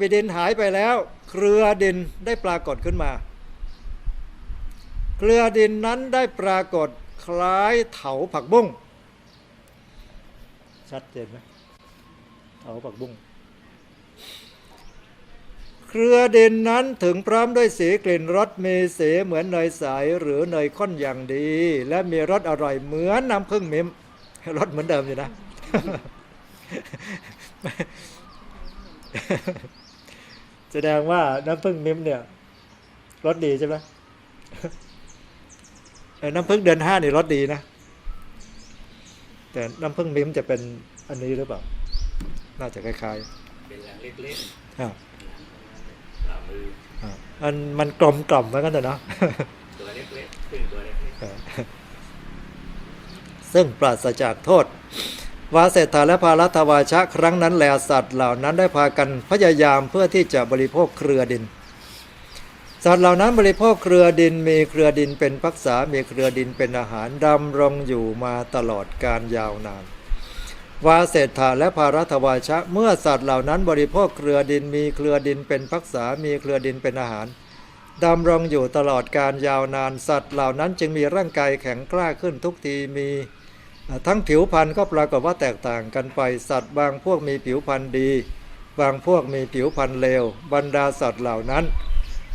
ปิดินหายไปแล้ว เครือดินได้ปรากฏขึ้นมา เครือดินนั้นได้ปรากฏคล้ายเถาผักบุ้งชัดเจนไหมเถาผักบุ้งเครือดินนั้นถึงพร้อมด้วยสีกลิ่นรสมีสีเหมือนเนยใสหรือเนยข้นอย่างดี และมีรสอร่อยเหมือนน้ำผึ้งมิมรสเหมือนเดิมอยู่นะ แสดงว่าน้ำผึ้งมิมเนี่ยรสดีใช่ไหมเออน้ำผึ้งเดือนห้านี่รสดีนะ แต่น้ำผึ้งมิมจะเป็นอันนี้หรือเปล่า น่าจะคล้ายเป็นหลังเล็กๆอ่าๆฝ่ามืออ่ามันมันกลมกล่อมเหมือนกันแต่เนาะตัวเล็กๆขึ้นตัวเล็กซึ่งปราศจากโทษ วาเศรษฐาและภารัตวาชะครั้งนั้นแลสัตว์เหล่านั้นได้พากันพยายามเพื่อที่จะบริโภคเครือดิน สัตว์เหล่านั้นบริโภคเครือดินมีเครือดินเป็นพักษา มีเครือดินเป็นอาหารดำรงอยู่มาตลอดการยาวนาน วาเศรษฐาและภารัตวาชะเมื่อสัตว์เหล่านั้นบริโภคเครือดินมีเครือดินเป็นพักษา มีเครือดินเป็นอาหารดำรงอยู่ตลอดการยาวนานสัตว์เหล่านั้นจึงมีร่างกายแข็งกล้าขึ้นทุกทีมี ทั้งผิวพรรณก็ปรากฏว่าแตกต่างกันไปสัตว์บางพวกมีผิวพรรณดี บางพวกมีผิวพรรณเลวบรรดาสัตว์เหล่านั้น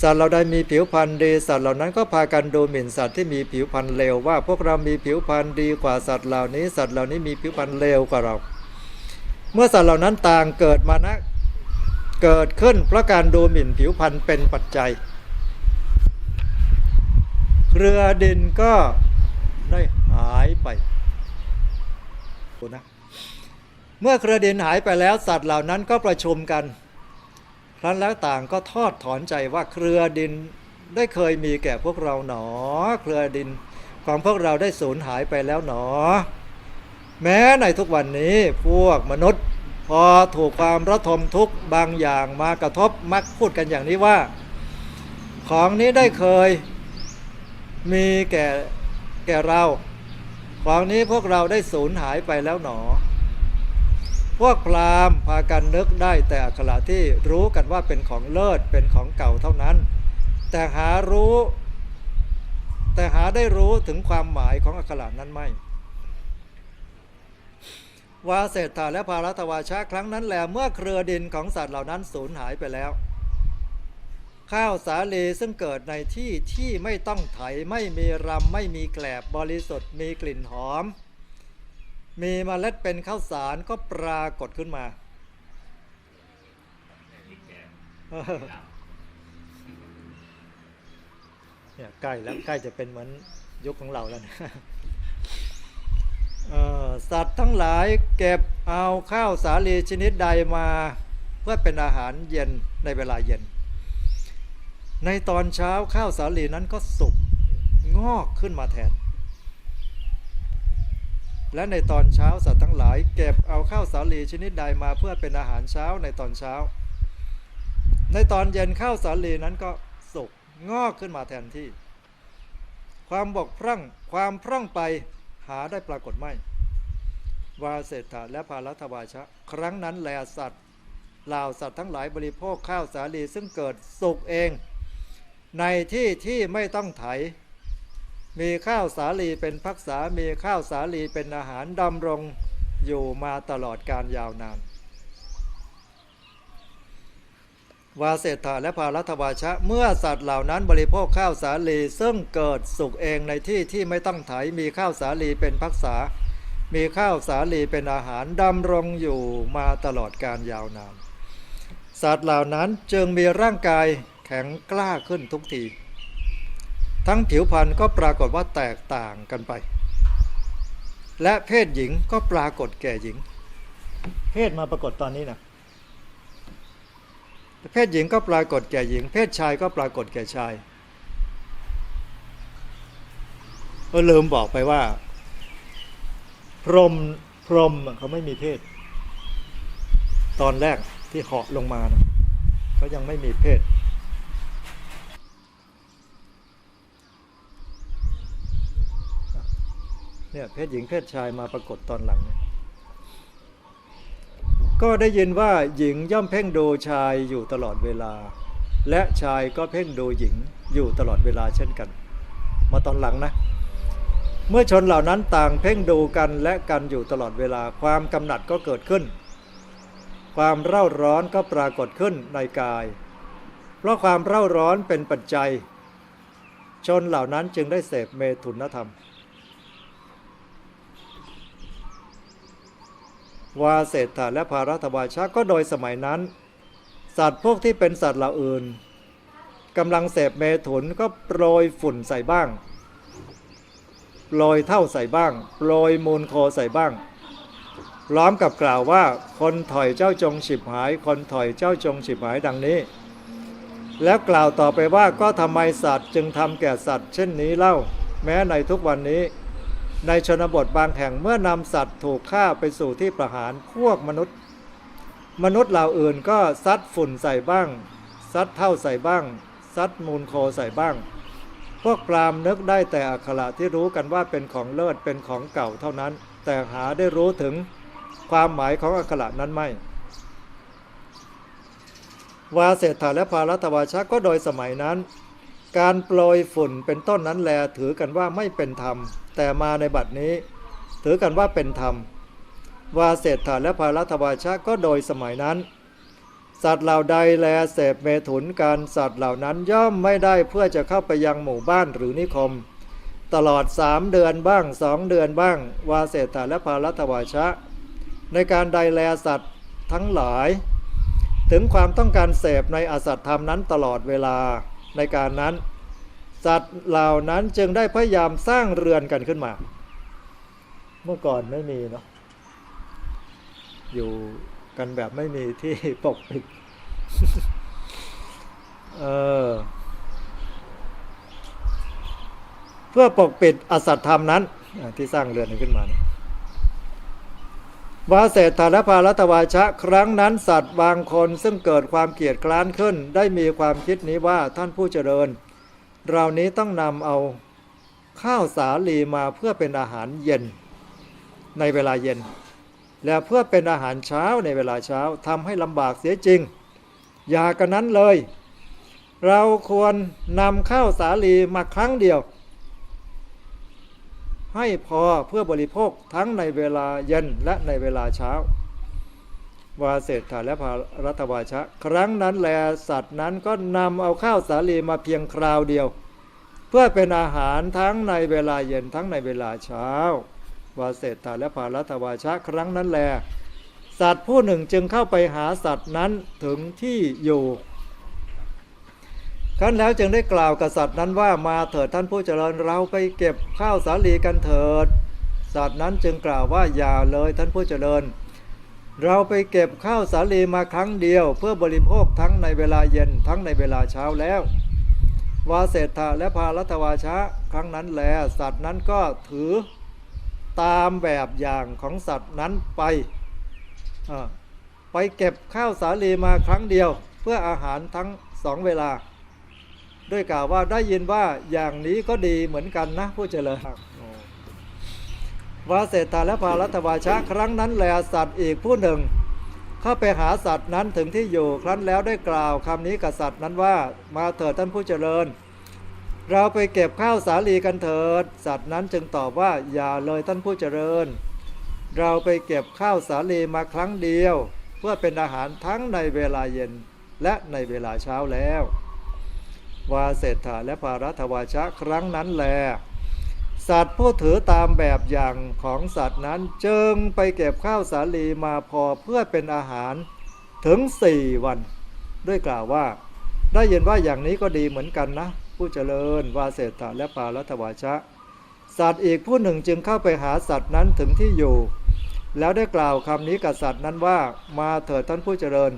สัตว์เหล่าใดมีผิวพรรณดี สัตว์เหล่านั้นก็พากันดูหมิ่นสัตว์ที่มีผิวพรรณเลวว่าพวกเรามีผิวพรรณดีกว่าสัตว์เหล่านี้ สัตว์เหล่านี้มีผิวพรรณเลวกว่าเรา เมื่อสัตว์เหล่านั้นต่างเกิดมานะเกิดขึ้นเพราะการดูหมิ่นผิวพรรณเป็นปัจจัยเรือดินก็ได้หายไป นะเมื่อเครือดินหายไปแล้วสัตว์เหล่านั้นก็ประชุมกัน ครั้นแล้วต่างก็ทอดถอนใจว่าเครือดินได้เคยมีแก่พวกเราหนอ เครือดินของพวกเราได้สูญหายไปแล้วหนอ แม้ในทุกวันนี้พวกมนุษย์ พอถูกความระทมทุกข์บางอย่างมากระทบมักพูดกันอย่างนี้ว่า ของนี้ได้เคยมีแก่แก่เรา ของนี้พวกเราได้สูญหายไปแล้วหนอ พวกพราหมณ์พากันนึกได้แต่อักขระที่รู้กันว่าเป็นของเลิศเป็นของเก่าเท่านั้น แต่หารู้ แต่หาได้รู้ถึงความหมายของอักขระนั้นไม่วาเศรษฐาและภารัตวาชะครั้งนั้นแหละเมื่อเครือดินของสัตว์เหล่านั้นสูญหายไปแล้ว ข้าวสาลีซึ่งเกิดในที่ที่ไม่ต้องไถไม่มีรำไม่มีแกลบบริสุทธิ์มีกลิ่นหอม มีเมล็ดเป็นข้าวสารก็ปรากฏขึ้นมาเนี่ยใกล้แล้วใกล้จะเป็นเหมือนยุคของเราแล้วนะสัตว์ทั้งหลายเก็บเอาข้าวสาลีชนิดใดมา เพื่อเป็นอาหารเย็นในเวลาเย็น ในตอนเช้าข้าวสาลีนั้นก็สุกงอกขึ้นมาแทน และในตอนเช้าสัตว์ทั้งหลาย เก็บเอาข้าวสาลีชนิดใดมาเพื่อเป็นอาหารเช้าในตอนเช้า ในตอนเย็นข้าวสาลีนั้นก็สุกงอกขึ้นมาแทนที่ ความบกพร่องความพร่องไปหาได้ปรากฏไม่ วาเศรษฐาและภารัตวาชะ ครั้งนั้นแลสัตว์เหล่าสัตว์ทั้งหลายบริโภคข้าวสาลีซึ่งเกิดสุกเอง ในที่ที่ไม่ต้องไถ มีข้าวสาลีเป็นพักษา มีข้าวสาลีเป็นอาหารดำรงอยู่มาตลอดการยาวนาน วาเศรษฐาและภารัตวาชะ เมื่อสัตว์เหล่านั้นบริโภคข้าวสาลีซึ่งเกิดสุกเองในที่ที่ไม่ต้องไถ มีข้าวสาลีเป็นพักษา มีข้าวสาลีเป็นอาหารดำรงอยู่มาตลอดการยาวนาน สัตว์เหล่านั้นจึงมีร่างกาย แข็งกล้าขึ้นทุกที ทั้งผิวพรรณก็ปรากฏว่าแตกต่างกันไป และเพศหญิงก็ปรากฏแก่หญิง เพศมาปรากฏตอนนี้นะเพศหญิงก็ปรากฏแก่หญิง เพศชายก็ปรากฏแก่ชายเออลืมบอกไปว่า พรมพรมเขาไม่มีเพศ ตอนแรกที่เหาะลงมานะเขายังไม่มีเพศ เนี่ยเพศหญิงเพศชายมาปรากฏตอนหลัง ก็ได้ยินว่าหญิงย่อมเพ่งดูชายอยู่ตลอดเวลา และชายก็เพ่งดูหญิงอยู่ตลอดเวลาเช่นกัน มาตอนหลังนะ เมื่อชนเหล่านั้นต่างเพ่งดูกันและกันอยู่ตลอดเวลาความกำหนัดก็เกิดขึ้น ความเร่าร้อนก็ปรากฏขึ้นในกาย เพราะความเร่าร้อนเป็นปัจจัย ชนเหล่านั้นจึงได้เสพเมถุนธรรม วาเศรษฐาและภารัตวาชะก็โดยสมัยนั้น สัตว์พวกที่เป็นสัตว์เหล่าอื่นกำลังเสพเมถุนก็โปรยฝุ่นใส่บ้างโปรยเท่าใส่บ้างโปรยมูลโคใส่บ้าง พร้อมกับกล่าวว่าคนถอยเจ้าจงฉิบหาย คนถอยเจ้าจงฉิบหายดังนี้ แล้วกล่าวต่อไปว่าก็ทำไมสัตว์จึงทำแก่สัตว์ เช่นนี้เล่า แม้ในทุกวันนี้ ในชนบทบางแห่งเมื่อนำสัตว์ถูกฆ่าไปสู่ที่ประหารพวกมนุษย์ มนุษย์เหล่าอื่นก็ซัดฝุ่นใส่บ้าง ซัดเท่าใส่บ้าง ซัดมูลโคใส่บ้าง พวกพรามนึกได้แต่อักขระที่รู้กันว่าเป็นของเลิศเป็นของเก่าเท่านั้น แต่หาได้รู้ถึงความหมายของอักขระนั้นไม่วาเศรษฐาและภารัตวาชะก็โดยสมัยนั้น การโปรยฝุ่นเป็นต้นนั้นแลถือกันว่าไม่เป็นธรรม แต่มาในบัดนี้ ถือกันว่าเป็นธรรมวาเศรษฐาและภารัตวาชะก็โดยสมัยนั้น สัตว์เหล่าใดแลเสพเมถุนการสัตว์เหล่านั้นย่อมไม่ได้เพื่อจะเข้าไปยังหมู่บ้านหรือนิคม ตลอดสามเดือนบ้างสองเดือนบ้าง วาเศรษฐาและภารัตวาชะ ในการใดแลสัตว์ทั้งหลาย ถึงความต้องการเสพในอสัตธรรมนั้นตลอดเวลาในการนั้น สัตว์เหล่านั้นจึงได้พยายามสร้างเรือนกันขึ้นมา เมื่อก่อนไม่มีเนาะอยู่กันแบบไม่มีที่ปกปิดเออเพื่อปกปิดอสัตธรรมนั้น ที่สร้างเรือนขึ้นมานวาเศษฐาและภารัตวาชะ ครั้งนั้นสัตว์บางคนซึ่งเกิดความเกลียดคร้านขึ้น ได้มีความคิดนี้ว่าท่านผู้เจริญ เรานี้ต้องนำเอาข้าวสาลีมาเพื่อเป็นอาหารเย็นในเวลาเย็น และเพื่อเป็นอาหารเช้าในเวลาเช้าทำให้ลำบากเสียจริง อย่ากันนั้นเลย เราควรนำข้าวสาลีมาครั้งเดียว ให้พอเพื่อบริโภคทั้งในเวลาเย็นและในเวลาเช้า วาเศรษฐาและภารัตวาชะ ครั้งนั้นแลสัตว์นั้นก็นำเอาข้าวสาลีมาเพียงคราวเดียว เพื่อเป็นอาหารทั้งในเวลาเย็นทั้งในเวลาเช้า วาเศรษฐาและภารัตวาชะ ครั้งนั้นแล สัตว์ผู้หนึ่งจึงเข้าไปหาสัตว์นั้นถึงที่อยู่ครั้นแล้วจึงได้กล่าวกับสัตว์นั้นว่ามาเถิดท่านผู้เจริญเราไปเก็บข้าวสาลีกันเถิด สัตว์นั้นจึงกล่าวว่าอย่าเลยท่านผู้เจริญ เราไปเก็บข้าวสาลีมาครั้งเดียว เพื่อบริโภคทั้งในเวลาเย็นทั้งในเวลาเช้าแล้ว วาเศรษฐาและพารัตวาชะครั้งนั้นแล สัตว์นั้นก็ถือตามแบบอย่างของสัตว์นั้นไป ไปเก็บข้าวสาลีมาครั้งเดียว เพื่ออาหารทั้งสองเวลา ด้วยกล่าวว่าได้ยินว่าอย่างนี้ก็ดีเหมือนกันนะผู้เจริญ วาเศรษฐาและภารัตวาชะครั้งนั้นแลสัตว์อีกผู้หนึ่ง เข้าไปหาสัตว์นั้นถึงที่อยู่ครั้นแล้วได้กล่าวคำนี้กับสัตว์นั้นว่ามาเถิดท่านผู้เจริญ เราไปเก็บข้าวสาลีกันเถิด สัตว์นั้นจึงตอบว่าอย่าเลยท่านผู้เจริญ เราไปเก็บข้าวสาลีมาครั้งเดียว เพื่อเป็นอาหารทั้งในเวลาเย็นและในเวลาเช้าแล้ว วาเศรษฐาและภารัตวาชะครั้งนั้นแล สัตว์ผู้ถือตามแบบอย่างของสัตว์นั้นจึงไปเก็บข้าวสาลีมาพอเพื่อเป็นอาหารถึงสี่วัน ด้วยกล่าวว่า ได้ยินว่าอย่างนี้ก็ดีเหมือนกันนะ ผู้เจริญวาเศรษฐาและปารัตวาชะ สัตว์อีกผู้หนึ่งจึงเข้าไปหาสัตว์นั้นถึงที่อยู่ แล้วได้กล่าวคำนี้กับสัตว์นั้นว่ามาเถิดท่านผู้เจริญ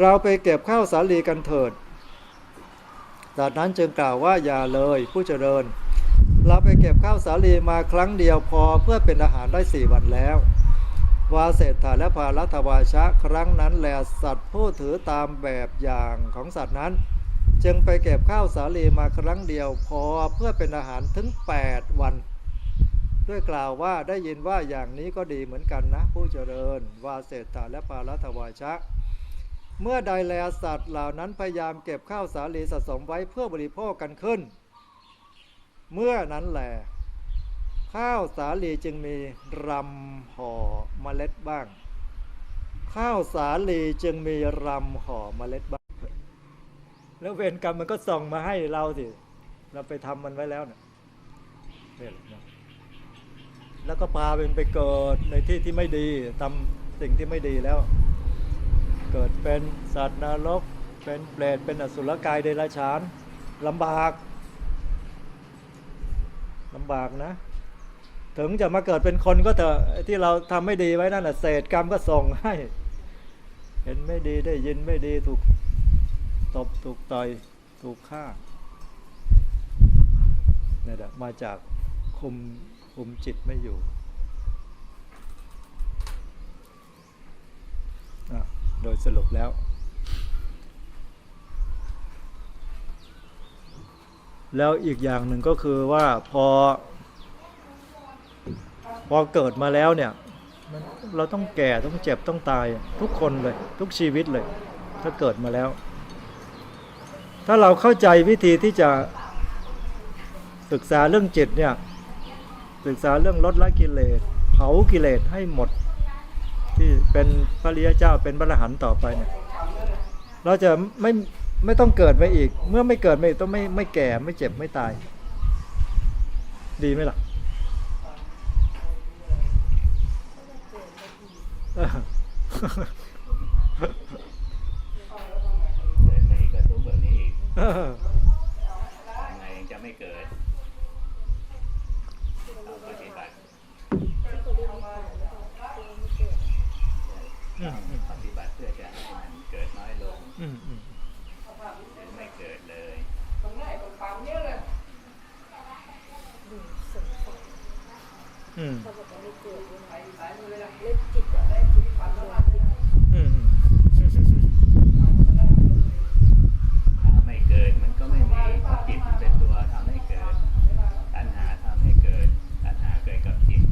เราไปเก็บข้าวสาลีกันเถิดสัตว์นั้นจึงกล่าวว่าอย่าเลยผู้เจริญ เราไปเก็บข้าวสาลีมาครั้งเดียวพอเพื่อเป็นอาหารได้สี่วันแล้ว วาเศรษฐาและภารัตวาชะครั้งนั้นแหลสัตว์ผู้ถือตามแบบอย่างของสัตว์นั้น จึงไปเก็บข้าวสาลีมาครั้งเดียวพอเพื่อเป็นอาหารถึง 8 วัน ด้วยกล่าวว่าได้ยินว่าอย่างนี้ก็ดีเหมือนกันนะ ผู้เจริญ วาเศรษฐาและปารัตวาชะเมื่อใดแลสัตว์เหล่านั้นพยายามเก็บข้าวสาลีสะสมไว้เพื่อบริโภคกันขึ้น เมื่อนั้นแหละข้าวสาลีจึงมีรำห่อเมล็ดบ้าง ข้าวสาลีจึงมีรำห่อเมล็ดบ้าง แล้วเวรกรรมมันก็ส่งมาให้เราสิ เราไปทำมันไว้แล้วเนี่ยเนี่ยแล้วก็พาเป็นไปเกิดในที่ที่ไม่ดีทำสิ่งที่ไม่ดีแล้ว เกิดเป็นสัตว์นรก เป็นเปรตเป็นอสุรกายเดรัจฉานลำบาก ลำบากนะ ถึงจะมาเกิดเป็นคนก็เถอะที่เราทำไม่ดีไว้นั่นแหะเศษกรรมก็ส่งให้ เห็นไม่ดีได้ยินไม่ดีถูกตบถูกต่อยถูกฆ่าเนี่ยแหละมาจากคุมคุมจิตไม่อยู่อะโดยสรุปแล้ว แล้วอีกอย่างหนึ่งก็คือว่าพอ พอเกิดมาแล้วเนี่ยเราต้องแก่ต้องเจ็บต้องตาย ทุกคนเลย ทุกชีวิตเลย ถ้าเกิดมาแล้ว ถ้าเราเข้าใจวิธีที่จะศึกษาเรื่องจิตเนี่ยศึกษาเรื่องลดละกิเลส เผากิเลสให้หมด ที่เป็นพระริยเจ้าเป็นพระอรหันต์ต่อไปเนี่ยเราจะไม่ ไม่ต้องเกิดไปอีก เมื่อไม่เกิดไม่ต้องไม่ไม่แก่ไม่เจ็บไม่ตาย ดีไหมล่ะเออเกิดมาอีกก็ทุกข์แบบนี้อีกเออทำไงยังจะไม่เกิดเราปฏิบัติอืมอืมปฏิบัติเพื่อจะให้มันเกิดน้อยลง อืมอืม หรือไม่เกิดเลย อืมเขาบอกว่าไม่เกิดเลยนะเล็บจิตอะได้จิตความร้อนจิต อืม ถ้าไม่เกิดมันก็ไม่มีเพราะจิตมันเป็นตัวทำให้เกิด ตัณหาทำให้เกิด ตัณหาเกิดกับจิต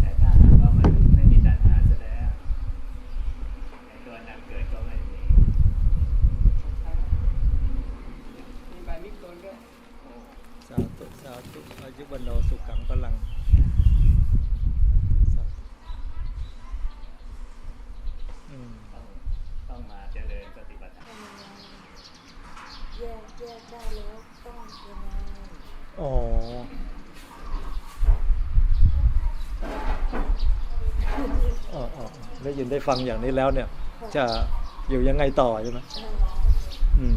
แต่ถ้าหากว่ามันไม่มีตัณหาซะแล้วไอ้ตัวนั้นเกิดก็ไม่มี สาธุสาธุอายุวันโนสุขังพลังสาธุอืม ต้องต้องมาเจริญปฏิบัติธรรม แยกแยกได้แล้วต้องยังไง อ๋ออ๋ออ๋อได้ยิ นได้ฟังอย่างนี้แล้วเนี่ย จะอยู่ยังไงต่อใช่ไหมเอออืม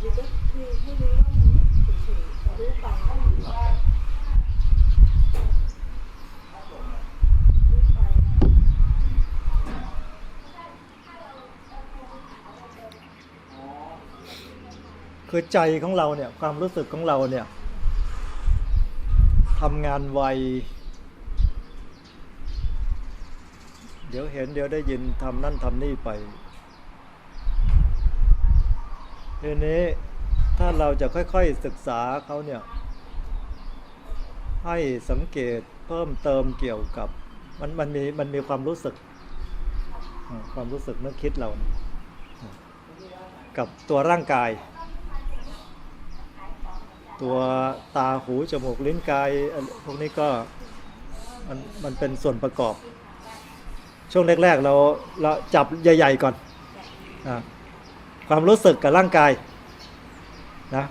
หรือก็คือให้รู้ว่ามันไม่เฉยๆรู้ไปรู้ไปคือใจของเราเนี่ย ความรู้สึกของเราเนี่ยทำงานไว เดี๋ยวเห็นเดี๋ยวได้ยินทำนั่นทำนี่ไปทีนี้ถ้าเราจะค่อยๆศึกษาเขาเนี่ยให้สังเกตเพิ่มเติมเกี่ยวกับ มันมันมีมันมีความรู้สึก ความรู้สึกนึกคิดเรา กับตัวร่างกาย ตัวตาหูจมูกลิ้นกายพวกนี้ก็มันมันเป็นส่วนประกอบ ช่วงแรก ๆ เราเราจับใหญ่ๆก่อนอความรู้สึกกับร่างกายนะ